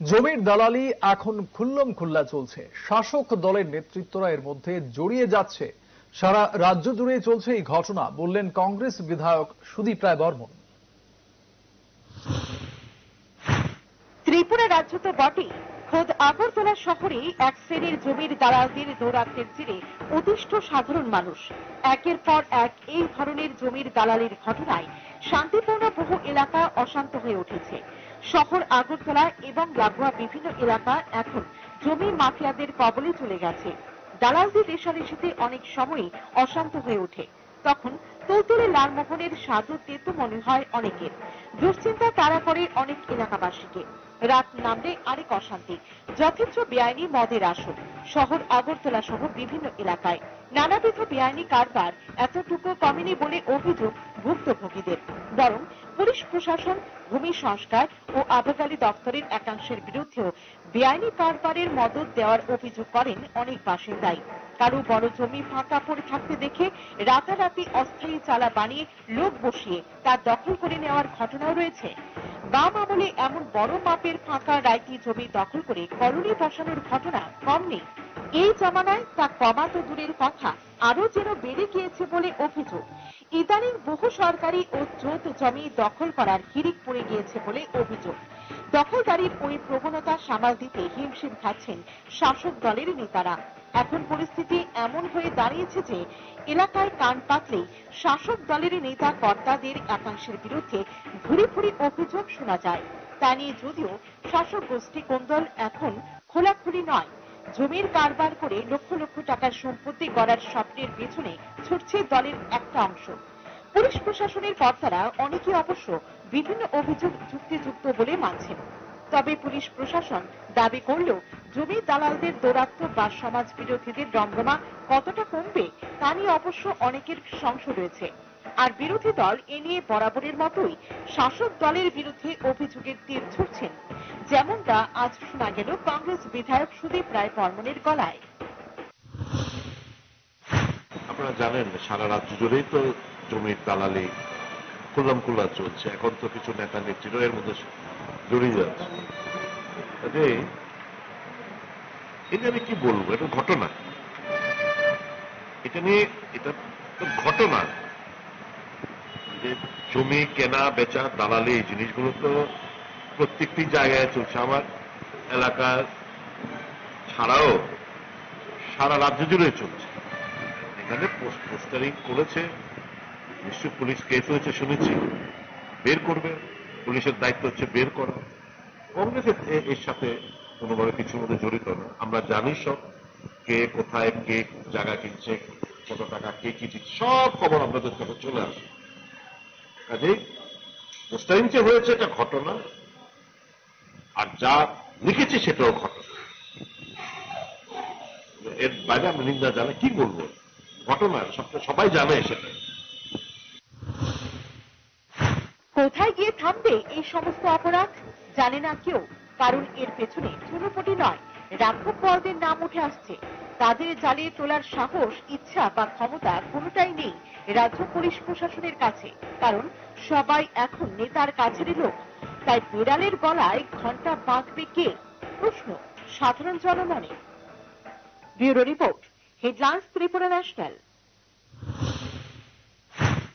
জমির দালালি এখন খুল্লম খুল্লা চলছে। শাসক দলের নেতৃত্বরা এর মধ্যে জড়িয়ে যাচ্ছে। সারা রাজ্য জুড়ে চলছে এই ঘটনা, বললেন কংগ্রেস বিধায়ক সুদীপ রায় বর্মন। ত্রিপুরা রাজ্য তো বটেই। খোদ আগরতলা শহরে এক শ্রেণির জমির দালালদের দৌরাত্মের জেরে অতিষ্ঠ সাধারণ মানুষ। একের পর এক এই ধরনের জমির দালালির ঘটনায় শান্তিপূর্ণ বহু এলাকা অশান্ত হয়ে উঠেছে। শহর আগরতলা এবং লাগোয়া বিভিন্ন এলাকা এখন জমি মাফিয়াদের কবলে চলে গেছে। দালালদের রেশারেশিতে অনেক সময়ই অশান্ত হয়ে ওঠে। তখন তুলতুলে লালমোহনের সাধু তেতো মনে হয় অনেকের। দুশ্চিন্তা তারা করে অনেক এলাকাবাসীকে। রাত নামলে আরেক অশান্তি। যথেচ্ছ বেআইনি মদের আসর। শহর আগরতলা সহ বিভিন্ন এলাকায়। নানাবিধ বেআইনি কারবার। এতটুকু কমেনি বলে অভিযোগ ভুক্তভোগীদের। বরং পুলিশ প্রশাসন, ভূমি সংস্কার ও আবগারি দপ্তরের একাংশের বিরুদ্ধেও বেআইনি কারবারের মদত দেওয়ার অভিযোগ করেন অনেক বাসিন্দাই। কারও বড় জমি ফাঁকা পড়ে থাকতে দেখে রাতারাতি অস্থায়ী চালা বানিয়ে লোক বসিয়ে তা দখল করে নেওয়ার ঘটনাও রয়েছে। বাম আমলে এমন বড় মাপের ফাঁকা রায়টি জমি দখল করে কলোনি বসানোর ঘটনা কম নেই। এই জমানায় তা কমা তো দূরের কথা আরও যেন বেড়ে গিয়েছে বলে অভিযোগ। ইদানিং বহু সরকারি ও জোত জমি দখল করার হিড়িক পড়ে গিয়েছে বলে অভিযোগ। দখলদারির ওই প্রবণতা সামাল দিতে হিমশিম খাচ্ছেন শাসক দলের নেতারা। এখন পরিস্থিতি এমন হয়ে দাঁড়িয়েছে যে, এলাকায় কান পাতলেই শাসক দলের নেতা কর্তাদের একাংশের বিরুদ্ধে ঘুরি ঘুরি অভিযোগ শোনা যায়। তা নিয়ে যদিও শাসক গোষ্ঠী কোন্দল এখন খোলাখুলি নয় জমির কারবার করে লক্ষ লক্ষ টাকার সম্পত্তি গড়ার স্বপ্নের পেছনে ছুটছে দলের একটা অংশ। পুলিশ প্রশাসনের কর্তারা অনেকে অবশ্য বিভিন্ন অভিযোগ যুক্তিযুক্ত বলে মানছেন। তবে পুলিশ প্রশাসন দাবি করলেও জমি দালালদের দৌরাত্ম বা সমাজ বিরোধীদের দমদমা কতটা কমবে তা নিয়ে অবশ্য অনেকের সংশয় রয়েছে। আর বিরোধী দল এ নিয়ে বরাবরের মতোই শাসক দলের বিরুদ্ধে অভিযোগের তীর ছুটছেন যেমনটা আজ শোনা গেল কংগ্রেস বিধায়ক সুদীপ রায় বর্মনের গলায়। আপনারা জানেন, সারা রাজ্য জুড়েই তো জমির দালালি খুল্লাম খুল্লা চলছে। এখন তো কিছু নেতা নেত্রীরা এর মধ্যে জড়িয়ে যাচ্ছে। কাজে এটা আমি কি বলব? এটা ঘটনা। এটা নিয়ে এটা ঘটনা। জমি, কেনা, বেচা, দালালি, এই জিনিসগুলো তো প্রত্যেকটি জায়গায় চলছে। আমার এলাকার ছাড়াও সারা রাজ্য জুড়ে চলছে। এখানে পোস্টারিং করেছে। নিশ্চয় পুলিশ কেস হয়েছে, শুনেছি। বের করবে। পুলিশের দায়িত্ব হচ্ছে বের করা। কংগ্রেস এ- এ- এর সাথে কোনোভাবে কিছুর মধ্যে জড়িত না। আমরা জানি সব কে কোথায়, কে জায়গা কিনছে, কত টাকা, কে কি দিচ্ছে, সব খবর আপনাদের কাছে চলে আসে পোস্টারিং যে হয়েছে এটা ঘটনা, আর যা লিখেছি সেটাও ঘটনা। এর বাইরে আমি নিন্দা জানে কি বলব? ঘটনা, সবটা সবাই জানে সেটা। কোথায় গিয়ে থামবে এই সমস্ত অপরাধ, জানে না কেউ, কারণ এর পেছনে চুনোপটি নয়, রাক্ষস বলদের নাম উঠে আসছে। তাদের জ্বালিয়ে তোলার সাহস, ইচ্ছা বা ক্ষমতা কোনোটাই নেই রাজ্য পুলিশ প্রশাসনের কাছে, কারণ সবাই এখন নেতার কাছেরই লোক। তাই বিড়ালের গলায় ঘণ্টা বাঁধবে কে? প্রশ্ন সাধারণ জনমনে bureau report, headlines Tripura national.